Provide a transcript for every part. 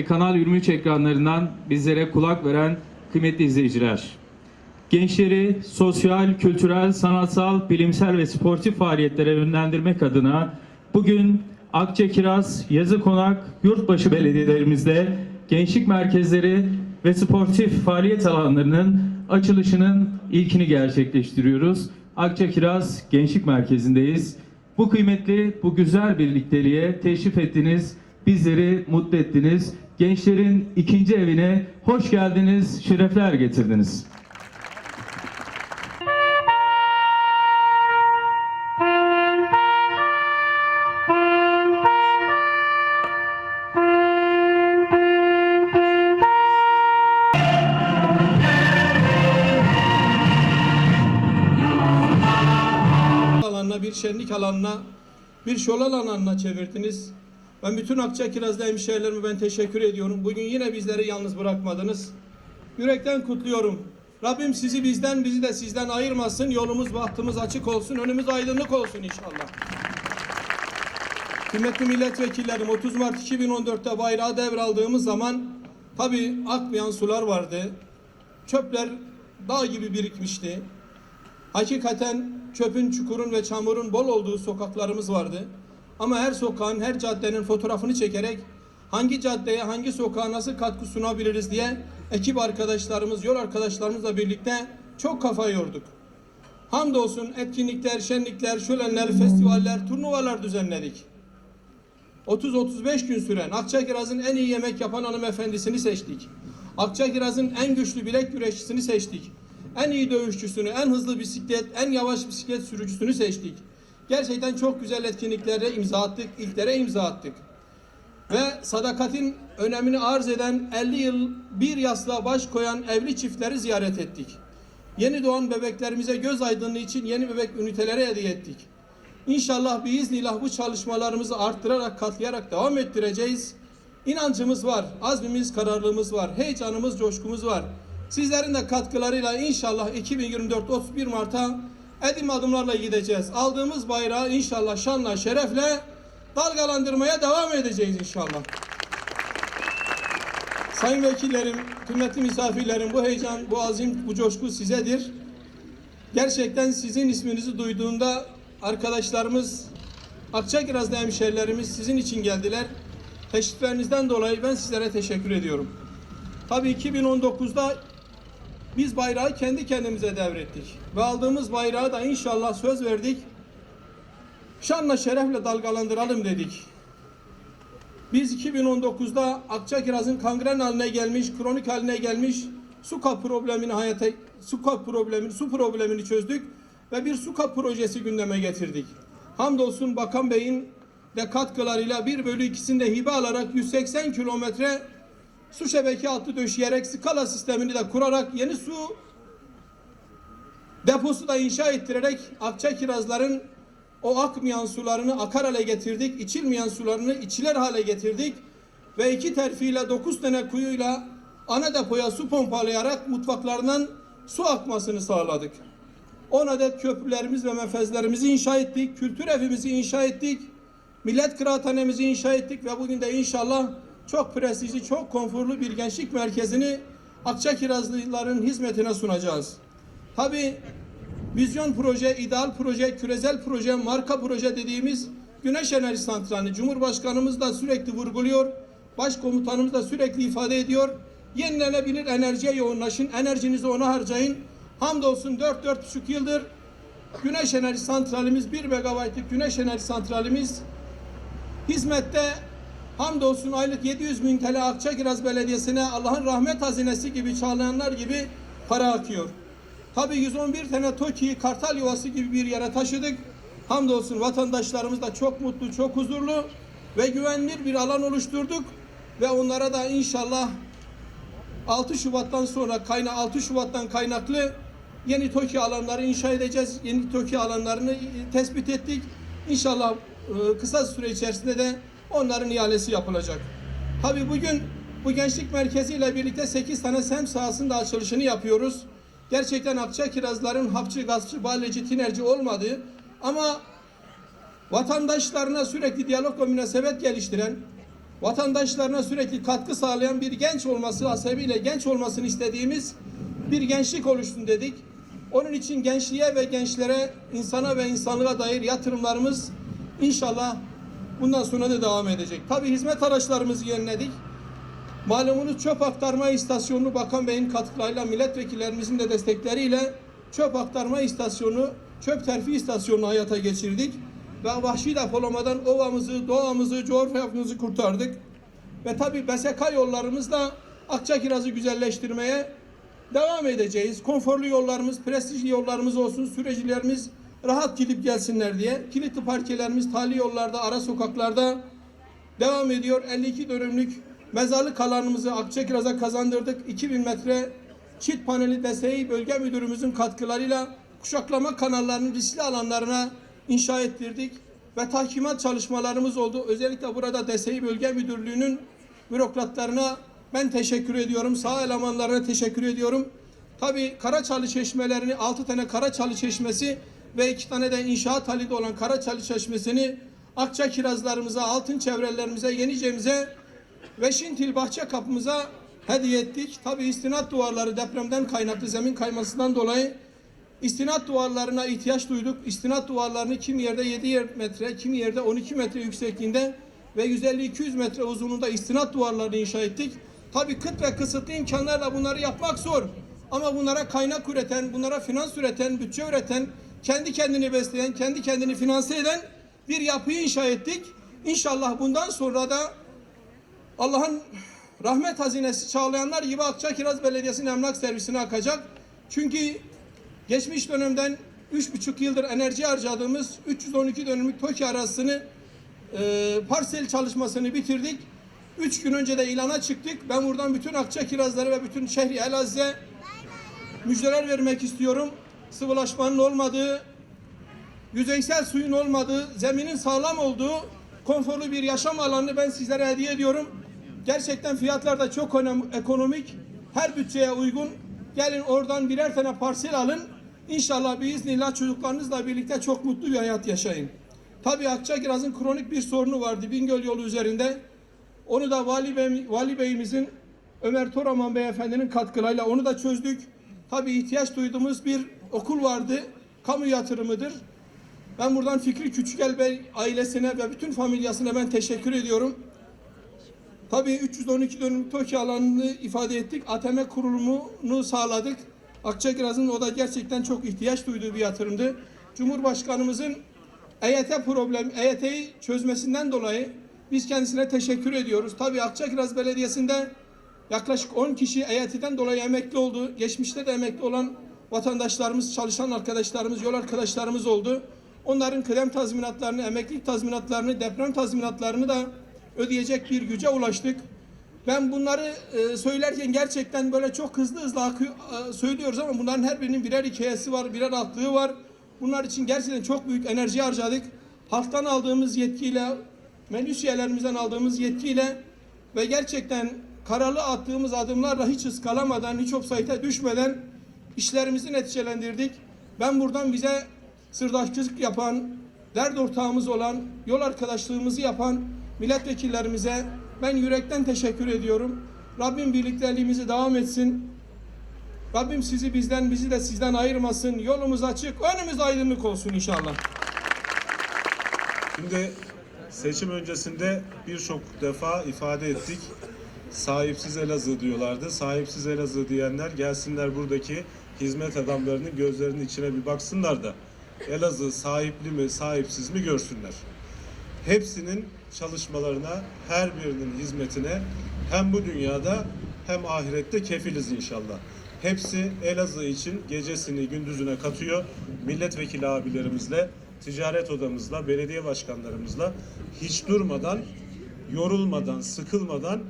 Kanal 23 ekranlarından bizlere kulak veren kıymetli izleyiciler. Gençleri sosyal, kültürel, sanatsal, bilimsel ve sportif faaliyetlere yönlendirmek adına bugün Akçakiraz, Yazıkonak, Yurtbaşı belediyelerimizde gençlik merkezleri ve sportif faaliyet alanlarının açılışının ilkini gerçekleştiriyoruz. Akçakiraz Gençlik Merkezi'ndeyiz. Bu kıymetli, bu güzel birlikteliğe teşrif ettiniz, bizleri mutlu ettiniz. Gençlerin ikinci evine hoş geldiniz, şerefler getirdiniz. alanına, bir şenlik alanına, bir şolal alanına çevirdiniz. Ben bütün Akçakirazlı hemşehrilerime ben teşekkür ediyorum. Bugün yine bizleri yalnız bırakmadınız. Yürekten kutluyorum. Rabbim sizi bizden, bizi de sizden ayırmasın. Yolumuz, bahtımız açık olsun. Önümüz aydınlık olsun inşallah. Kıymetli milletvekillerim 30 Mart 2014'te bayrağı devraldığımız zaman tabi akmayan sular vardı. Çöpler dağ gibi birikmişti. Hakikaten çöpün, çukurun ve çamurun bol olduğu sokaklarımız vardı. Ama her sokağın, her caddenin fotoğrafını çekerek hangi caddeye, hangi sokağa nasıl katkı sunabiliriz diye ekip arkadaşlarımız, yol arkadaşlarımızla birlikte çok kafa yorduk. Hamdolsun etkinlikler, şenlikler, şölenler, festivaller, turnuvalar düzenledik. 30-35 gün süren Akçakiraz'ın en iyi yemek yapan hanımefendisini seçtik. Akçakiraz'ın en güçlü bilek güreşçisini seçtik. En iyi dövüşçüsünü, en hızlı bisiklet, en yavaş bisiklet sürücüsünü seçtik. Gerçekten çok güzel etkinliklere imza attık, ilklere imza attık. Ve sadakatin önemini arz eden 50 yıl bir yastığa baş koyan evli çiftleri ziyaret ettik. Yeni doğan bebeklerimize göz aydınlığı için yeni bebek üniteleri hediye ettik. İnşallah biiznillah bu çalışmalarımızı arttırarak, katlayarak devam ettireceğiz. İnancımız var, azmimiz, kararlılığımız var, heyecanımız, coşkumuz var. Sizlerin de katkılarıyla inşallah 2024 31 Mart'a edim adımlarla gideceğiz. Aldığımız bayrağı inşallah şanla, şerefle dalgalandırmaya devam edeceğiz inşallah. Sayın vekillerim, kıymetli misafirlerim bu heyecan, bu azim, bu coşku sizedir. Gerçekten sizin isminizi duyduğunda arkadaşlarımız, Akçakiraz'da hemşerilerimiz sizin için geldiler. Teşriflerinizden dolayı ben sizlere teşekkür ediyorum. Tabii 2019'da biz bayrağı kendi kendimize devrettik. Ve aldığımız bayrağı da inşallah söz verdik. Şanla şerefle dalgalandıralım dedik. Biz 2019'da Akçakiraz'ın kangren haline gelmiş, kronik haline gelmiş suka problemini hayata suka problemini, su problemini çözdük ve bir suka projesi gündeme getirdik. Hamdolsun Bakan Bey'in de katkılarıyla 1 bölü 2'sinde hibe alarak 180 kilometre su şebeke altı döşeyerek skala sistemini de kurarak yeni su deposu da inşa ettirerek Akçakirazların o akmayan sularını akar hale getirdik. içilmeyen sularını içiler hale getirdik. Ve iki terfiyle dokuz tane kuyuyla ana depoya su pompalayarak mutfaklarından su akmasını sağladık. 10 adet köprülerimiz ve menfezlerimizi inşa ettik. Kültür evimizi inşa ettik. Millet kıraathanemizi inşa ettik ve bugün de inşallah çok prestijli, çok konforlu bir gençlik merkezini Akçakirazlıların hizmetine sunacağız. Tabii vizyon proje, ideal proje, küresel proje, marka proje dediğimiz güneş enerji santralini Cumhurbaşkanımız da sürekli vurguluyor. Başkomutanımız da sürekli ifade ediyor. Yenilenebilir enerjiye yoğunlaşın, enerjinizi ona harcayın. Hamdolsun 4-4,5 yıldır güneş enerji santralimiz 1 megabaytlık güneş enerji santralimiz hizmette hamdolsun aylık 700 bin TL Akçakiraz Belediyesi'ne Allah'ın rahmet hazinesi gibi çağlayanlar gibi para akıyor. Tabi 111 tane TOKİ'yi kartal yuvası gibi bir yere taşıdık. Hamdolsun vatandaşlarımız da çok mutlu, çok huzurlu ve güvenilir bir alan oluşturduk. Ve onlara da inşallah 6 Şubat'tan sonra kayna 6 Şubat'tan kaynaklı yeni TOKİ alanları inşa edeceğiz. Yeni TOKİ alanlarını tespit ettik. İnşallah e, kısa süre içerisinde de onların ihalesi yapılacak. Tabii bugün bu gençlik merkezi ile birlikte 8 tane sem sahasında açılışını yapıyoruz. Gerçekten Akçakirazların hapçı, gaspçı, balleci, tinerci olmadığı ama vatandaşlarına sürekli diyalog ve münasebet geliştiren vatandaşlarına sürekli katkı sağlayan bir genç olması hasebiyle genç olmasını istediğimiz bir gençlik oluşsun dedik. Onun için gençliğe ve gençlere, insana ve insanlığa dair yatırımlarımız inşallah bundan sonra da devam edecek. Tabi hizmet araçlarımızı yeniledik. Malumunuz çöp aktarma istasyonunu Bakan Bey'in katkılarıyla milletvekillerimizin de destekleriyle çöp aktarma istasyonu, çöp terfi istasyonunu hayata geçirdik. Ve vahşi depolamadan ovamızı, doğamızı, coğrafyamızı kurtardık. Ve tabi BSK yollarımızla Akçakiraz'ı güzelleştirmeye devam edeceğiz. Konforlu yollarımız, prestijli yollarımız olsun, sürecilerimiz rahat gidip gelsinler diye. Kilitli parkelerimiz tali yollarda, ara sokaklarda devam ediyor. 52 dönümlük mezarlık alanımızı Akçakiraz'a kazandırdık. 2000 metre çit paneli desteği bölge müdürümüzün katkılarıyla kuşaklama kanallarının riskli alanlarına inşa ettirdik. Ve tahkimat çalışmalarımız oldu. Özellikle burada DSİ Bölge Müdürlüğü'nün bürokratlarına ben teşekkür ediyorum. Sağ elemanlarına teşekkür ediyorum. Tabii Karaçalı çeşmelerini 6 tane Karaçalı çeşmesi ve 2 tane de inşaat halinde olan Karaçalı çeşmesini Akça kirazlarımıza, altın çevrelerimize, Yenice'mize ve Şintil bahçe kapımıza hediye ettik. Tabii istinat duvarları depremden kaynaklı zemin kaymasından dolayı istinat duvarlarına ihtiyaç duyduk. İstinat duvarlarını kimi yerde 7 metre, kimi yerde 12 metre yüksekliğinde ve 150-200 metre uzunluğunda istinat duvarlarını inşa ettik. Tabii kıt ve kısıtlı imkanlarla bunları yapmak zor. Ama bunlara kaynak üreten, bunlara finans üreten, bütçe üreten, kendi kendini besleyen, kendi kendini finanse eden bir yapıyı inşa ettik. İnşallah bundan sonra da Allah'ın rahmet hazinesi çağlayanlar gibi Akçakiraz Belediyesi'nin emlak servisine akacak. Çünkü geçmiş dönemden 3,5 yıldır enerji harcadığımız 312 dönümlük TOKİ arazisini e, parsel çalışmasını bitirdik. Üç gün önce de ilana çıktık. Ben buradan bütün Akçakirazları ve bütün şehri Elazığ'a müjdeler vermek istiyorum. Sıvılaşmanın olmadığı, yüzeysel suyun olmadığı, zeminin sağlam olduğu konforlu bir yaşam alanını ben sizlere hediye ediyorum. Gerçekten fiyatlar da çok ekonomik. Her bütçeye uygun. Gelin oradan birer tane parsel alın. İnşallah biiznillah çocuklarınızla birlikte çok mutlu bir hayat yaşayın. Tabii Akçakiraz'ın kronik bir sorunu vardı Bingöl yolu üzerinde. Onu da Vali, Bey, Vali Bey'imizin Ömer Toraman Beyefendinin katkılarıyla onu da çözdük. Tabii ihtiyaç duyduğumuz bir okul vardı. Kamu yatırımıdır. Ben buradan Fikri Küçükel Bey ailesine ve bütün familyasına ben teşekkür ediyorum. Tabii 312 dönüm TOKİ alanını ifade ettik. ATM kurulumunu sağladık. Akçakiraz'ın o da gerçekten çok ihtiyaç duyduğu bir yatırımdı. Cumhurbaşkanımızın EYT problem, EYT'yi çözmesinden dolayı biz kendisine teşekkür ediyoruz. Tabii Akçakiraz Belediyesi'nde yaklaşık 10 kişi EYT'den dolayı emekli oldu. Geçmişte de emekli olan vatandaşlarımız, çalışan arkadaşlarımız, yol arkadaşlarımız oldu. Onların kıdem tazminatlarını, emeklilik tazminatlarını, deprem tazminatlarını da ödeyecek bir güce ulaştık. Ben bunları e, söylerken gerçekten böyle çok hızlı hızlı akı- e, söylüyoruz ama bunların her birinin birer hikayesi var, birer atlığı var. Bunlar için gerçekten çok büyük enerji harcadık. Halktan aldığımız yetkiyle, meclis üyelerimizden aldığımız yetkiyle ve gerçekten kararlı attığımız adımlarla hiç ıskalamadan, hiç offside'e düşmeden işlerimizi neticelendirdik. Ben buradan bize sırdaşçılık yapan, dert ortağımız olan, yol arkadaşlığımızı yapan milletvekillerimize ben yürekten teşekkür ediyorum. Rabbim birlikteliğimizi devam etsin. Rabbim sizi bizden, bizi de sizden ayırmasın. Yolumuz açık, önümüz aydınlık olsun inşallah. Şimdi seçim öncesinde birçok defa ifade ettik. Sahipsiz Elazığ diyorlardı. Sahipsiz Elazığ diyenler gelsinler buradaki hizmet adamlarının gözlerinin içine bir baksınlar da Elazığ sahipli mi sahipsiz mi görsünler. Hepsinin çalışmalarına, her birinin hizmetine hem bu dünyada hem ahirette kefiliz inşallah. Hepsi Elazığ için gecesini gündüzüne katıyor. Milletvekili abilerimizle, ticaret odamızla, belediye başkanlarımızla hiç durmadan, yorulmadan, sıkılmadan,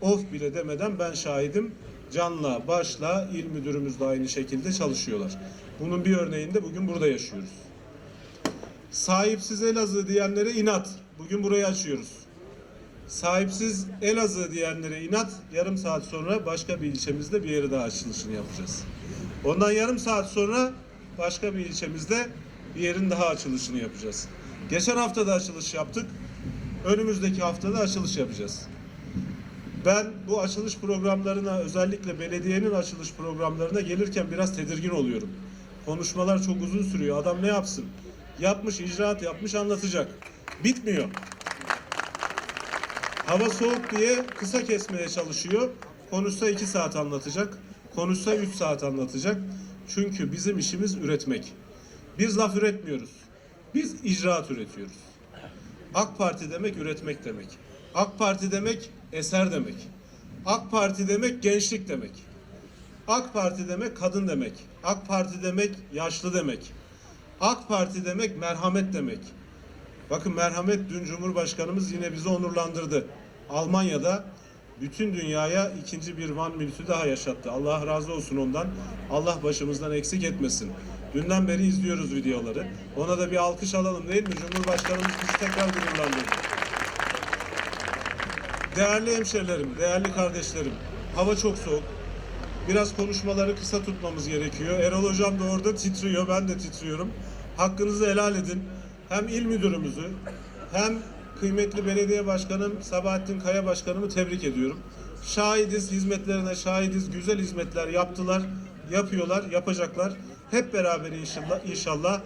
of bile demeden ben şahidim. Canla, başla, il müdürümüz de aynı şekilde çalışıyorlar. Bunun bir örneğini de bugün burada yaşıyoruz. Sahipsiz Elazığ diyenlere inat. Bugün burayı açıyoruz. Sahipsiz Elazığ diyenlere inat. Yarım saat sonra başka bir ilçemizde bir yeri daha açılışını yapacağız. Ondan yarım saat sonra başka bir ilçemizde bir yerin daha açılışını yapacağız. Geçen hafta da açılış yaptık. Önümüzdeki haftada açılış yapacağız. Ben bu açılış programlarına özellikle belediyenin açılış programlarına gelirken biraz tedirgin oluyorum. Konuşmalar çok uzun sürüyor. Adam ne yapsın? Yapmış, icraat yapmış, anlatacak. Bitmiyor. Hava soğuk diye kısa kesmeye çalışıyor. Konuşsa iki saat anlatacak. Konuşsa üç saat anlatacak. Çünkü bizim işimiz üretmek. Biz laf üretmiyoruz. Biz icraat üretiyoruz. AK Parti demek üretmek demek. AK Parti demek eser demek. AK Parti demek gençlik demek. AK Parti demek kadın demek. AK Parti demek yaşlı demek. AK Parti demek merhamet demek. Bakın merhamet dün Cumhurbaşkanımız yine bizi onurlandırdı. Almanya'da bütün dünyaya ikinci bir Van Minüt'ü daha yaşattı. Allah razı olsun ondan. Allah başımızdan eksik etmesin. Dünden beri izliyoruz videoları. Ona da bir alkış alalım değil mi? Cumhurbaşkanımız bizi tekrar gururlandırdı. Değerli hemşerilerim, değerli kardeşlerim, hava çok soğuk. Biraz konuşmaları kısa tutmamız gerekiyor. Erol Hocam da orada titriyor, ben de titriyorum. Hakkınızı helal edin. Hem il müdürümüzü, hem kıymetli belediye başkanım Sabahattin Kaya başkanımı tebrik ediyorum. Şahidiz, hizmetlerine şahidiz. Güzel hizmetler yaptılar, yapıyorlar, yapacaklar. Hep beraber inşallah, inşallah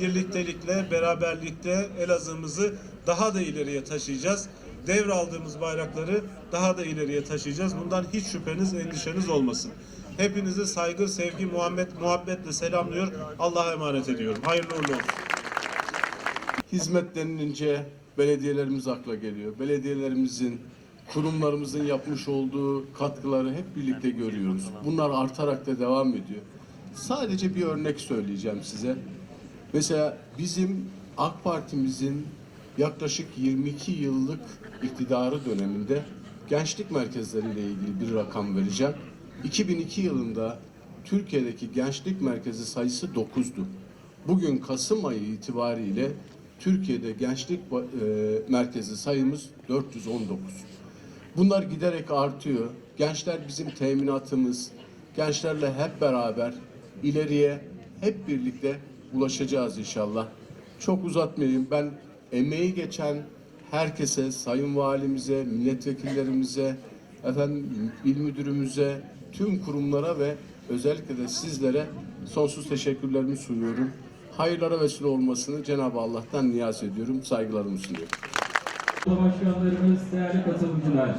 birliktelikle, beraberlikte Elazığ'ımızı daha da ileriye taşıyacağız. Devraldığımız bayrakları daha da ileriye taşıyacağız. Bundan hiç şüpheniz, endişeniz olmasın. Hepinizi saygı, sevgi, muhabbet, muhabbetle selamlıyor. Allah'a emanet ediyorum. Hayırlı uğurlu olsun. Hizmet denilince belediyelerimiz akla geliyor. Belediyelerimizin, kurumlarımızın yapmış olduğu katkıları hep birlikte görüyoruz. Bunlar artarak da devam ediyor. Sadece bir örnek söyleyeceğim size. Mesela bizim AK Parti'mizin yaklaşık 22 yıllık iktidarı döneminde gençlik merkezleriyle ilgili bir rakam vereceğim. 2002 yılında Türkiye'deki gençlik merkezi sayısı 9'du. Bugün Kasım ayı itibariyle Türkiye'de gençlik e, merkezi sayımız 419. Bunlar giderek artıyor. Gençler bizim teminatımız. Gençlerle hep beraber ileriye hep birlikte ulaşacağız inşallah. Çok uzatmayayım. Ben emeği geçen herkese, sayın valimize, milletvekillerimize, efendim il müdürümüze, tüm kurumlara ve özellikle de sizlere sonsuz teşekkürlerimi sunuyorum. Hayırlara vesile olmasını Cenab-ı Allah'tan niyaz ediyorum. Saygılarımı sunuyorum. Başkanlarımız, değerli katılımcılar.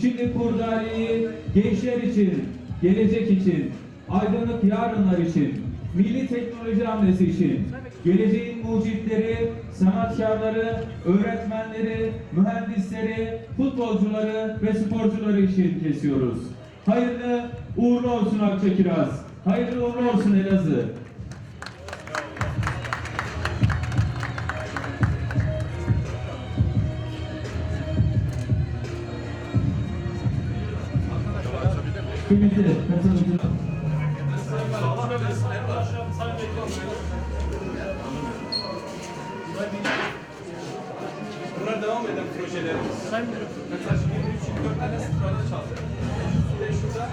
Şimdi kurdaleyi gençler için, gelecek için, aydınlık yarınlar için, milli teknoloji hamlesi için, geleceğin mucitleri, sanatkarları, öğretmenleri, mühendisleri, futbolcuları ve sporcuları için kesiyoruz. Hayırlı uğurlu olsun Akçakiraz. Hayırlı uğurlu olsun Elazığ. Kıymetli katılımcılar. Bunlar devam eden projelerimiz. Mesela şimdi 23 24 tane sırada çaldı. De şurada